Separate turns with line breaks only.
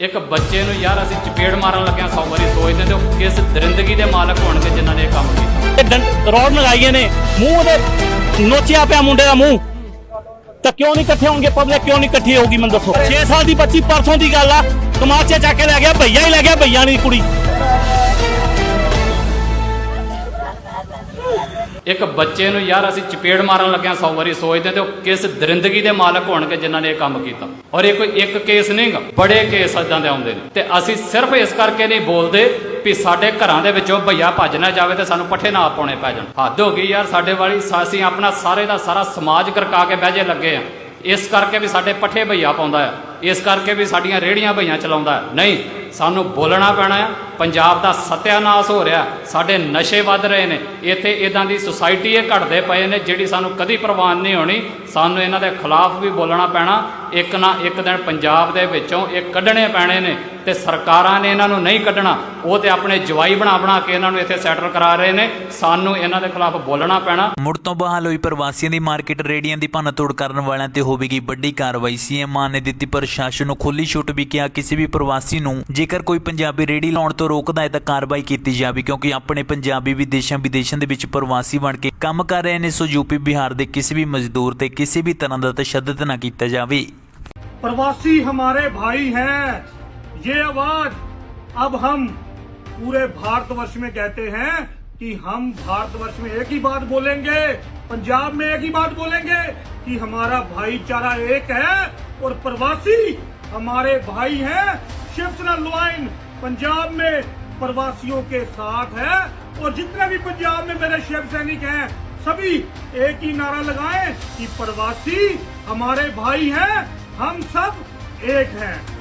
ਇੱਕ ਬੱਚੇ ਨੂੰ ਯਾਰ ਅਸੀਂ ਚਪੇੜ ਮਾਰਨ ਲੱਗਿਆ ਸੌ ਵਾਰੀ ਸੋਚਦੇ ਤੇ ਉਹ ਕਿਸ ਦਰਿੰਦਗੀ ਦੇ ਮਾਲਕ ਹੋਣਗੇ ਜਿਨ੍ਹਾਂ ਨੇ ਇਹ ਕੰਮ ਕੀਤਾ।
ਇਹ ਰੋਡ ਲਗਾਈਏ ਨੇ। ਮੂੰਹ ਉਹਦੇ ਨੋਚਿਆ ਪਿਆ ਮੁੰਡੇ ਦਾ ਮੂੰਹ। ਤਾਂ ਕਿਉਂ ਨਹੀਂ ਇਕੱਠੇ ਹੋਣਗੇ ਪਬਲਿਕ ਕਿਉਂ ਨਹੀਂ ਇਕੱਠੀ ਹੋਊਗੀ ਮੈਨੂੰ ਦੱਸੋ। 6 ਸਾਲ ਦੀ ਬੱਚੀ, ਪਰਸੋਂ ਦੀ ਗੱਲ ਆ। ਤਮਾਚੇ ਚੱਕ ਕੇ ਲੈ ਗਿਆ, ਭਈਆ ਹੀ ਲੈ ਗਿਆ, ਭਈਆ ਨਹੀਂ ਕੁੜੀ।
ਇੱਕ ਬੱਚੇ ਨੂੰ ਯਾਰ ਅਸੀਂ ਚਪੇੜ ਮਾਰਨ ਲੱਗਿਆ 100 ਵਾਰੀ ਸੋਚਦੇ ਤੇ ਉਹ ਕਿਸ ਦਰਿੰਦਗੀ ਦੇ ਮਾਲਕ ਹੋਣਗੇ ਜਿਨ੍ਹਾਂ ਨੇ ਇਹ ਕੰਮ ਕੀਤਾ। ਔਰ ਇਹ ਕੋਈ ਇੱਕ ਕੇਸ ਨਹੀਂਗਾ, ਬੜੇ ਕੇਸ ਇਦਾਂ ਦੇ ਆਉਂਦੇ ਨੇ। ਤੇ ਅਸੀਂ ਸਿਰਫ ਇਸ ਕਰਕੇ ਨਹੀਂ ਬੋਲਦੇ ਵੀ ਸਾਡੇ ਘਰਾਂ ਦੇ ਵਿੱਚੋਂ ਭਈਆ ਭੱਜ ਨਾ ਜਾਵੇ ਤੇ ਸਾਨੂੰ ਪੱਠੇ ਨਾ ਪਾਉਣੇ ਪੈ ਜਾਣ। ਹੱਦ ਹੋ ਗਈ ਯਾਰ, ਸਾਡੇ ਵਾਲੀ ਅਸੀਂ ਆਪਣਾ ਸਾਰੇ ਦਾ ਸਾਰਾ ਸਮਾਜ ਕਰਕਾ ਕੇ ਬਹਿ ਜੇ ਲੱਗੇ ਆ ਇਸ ਕਰਕੇ ਵੀ ਸਾਡੇ ਪੱਠੇ ਭਈਆ ਪਾਉਂਦਾ ਹੈ, ਇਸ ਕਰਕੇ ਵੀ ਸਾਡੀਆਂ ਰੇੜੀਆਂ ਭਈਆਂ ਚਲਾਉਂਦਾ ਨਹੀਂ ਸਾਨੂੰ ਬੋਲਣਾ ਪੈਣਾ ਆ। ਪੰਜਾਬ ਦਾ ਸਤਿਆਨਾਸ਼ ਹੋ ਰਿਹਾ। ਸਾਡੇ ਨਸ਼ੇ ਵੱਧ ਰਹੇ ਨੇ। ਇੱਥੇ ਇਦਾਂ ਦੀ ਸੁਸਾਇਟੀ ਇਹ ਘਟਦੇ ਪਏ ਨੇ, ਜਿਹੜੀ ਸਾਨੂੰ ਕਦੀ ਪ੍ਰਵਾਨ ਨਹੀਂ ਹੋਣੀ। ਸਾਨੂੰ ਇਹਨਾਂ ਦੇ ਖਿਲਾਫ ਵੀ ਬੋਲਣਾ ਪੈਣਾ। ਇੱਕ ਨਾ ਇੱਕ ਦਿਨ ਪੰਜਾਬ ਦੇ ਵਿੱਚੋਂ ਇਹ ਕੱਢਣੇ ਪੈਣੇ ਨੇ ਤੇ ਸਰਕਾਰਾਂ ਨੇ ਇਹਨਾਂ ਨੂੰ ਨਹੀਂ ਕੱਢਣਾ। ਉਹ ਤੇ ਆਪਣੇ ਜਵਾਈ ਬਣਾ ਬਣਾ ਕੇ ਇਹਨਾਂ ਨੂੰ ਇੱਥੇ ਸੈਟਲ ਕਰਾ ਰਹੇ ਨੇ। ਸਾਨੂੰ ਇਹਨਾਂ ਦੇ ਖਿਲਾਫ ਬੋਲਣਾ ਪੈਣਾ।
ਮੁੜ ਤੋਂ ਬਹਾਲ ਹੋਈ ਪ੍ਰਵਾਸੀਆਂ ਦੀ ਮਾਰਕੀਟ ਰੇੜੀਆਂ ਦੀ ਭੰਨਤੋੜ ਕਰਨ ਵਾਲਿਆਂ ਤੇ ਹੋਵੇਗੀ ਵੱਡੀ ਕਾਰਵਾਈ। ਸੀਐਮ ਮਾਨ ਨੇ ਦਿੱਤੀ ਪ੍ਰਸ਼ਾਸਨ ਨੂੰ ਖੁੱਲੀ ਛੁੱਟ ਵੀ ਕਿਹਾ, ਕਿਸੇ ਵੀ ਪ੍ਰਵਾਸੀ ਨੂੰ ਜੇਕਰ ਕੋਈ ਪੰਜਾਬੀ ਰੇੜੀ ਲਾਉਣ ਤੋਂ ਰੋਕਦਾ ਹੈ ਤਾਂ ਕਾਰਵਾਈ ਕੀਤੀ ਜਾਵੇ, ਕਿਉਂਕਿ ਆਪਣੇ ਪੰਜਾਬੀ ਵੀ ਦੇਸ਼ਾਂ ਵਿਦੇਸ਼ਾਂ ਦੇ ਵਿੱਚ ਪ੍ਰਵਾਸੀ ਬਣ ਕੇ ਕੰਮ ਕਰ ਰਹੇ ਨੇ, ਸੋ ਯੂਪੀ ਬਿਹਾਰ ਦੇ ਕਿਸੇ ਵੀ ਮਜ਼ਦੂਰ ਤੇ ਕਿਸੇ ਵੀ ਤਰ੍ਹਾਂ ਦਾ ਤਸ਼ੱਦਦ ਨਾ ਕੀਤਾ ਜਾਵੇ।
प्रवासी हमारे भाई हैं। ये आवाज़ अब हम पूरे भारतवर्ष में कहते हैं कि हम भारतवर्ष में एक ही बात बोलेंगे, पंजाब में एक ही बात बोलेंगे कि हमारा भाईचारा एक है और प्रवासी हमारे भाई हैं। शिवसेना लॉइन पंजाब में प्रवासियों के साथ है और जितने भी पंजाब में मेरे शिव सैनिक हैं, सभी एक ही नारा लगाएँ कि प्रवासी हमारे भाई हैं। हम सब एक हैं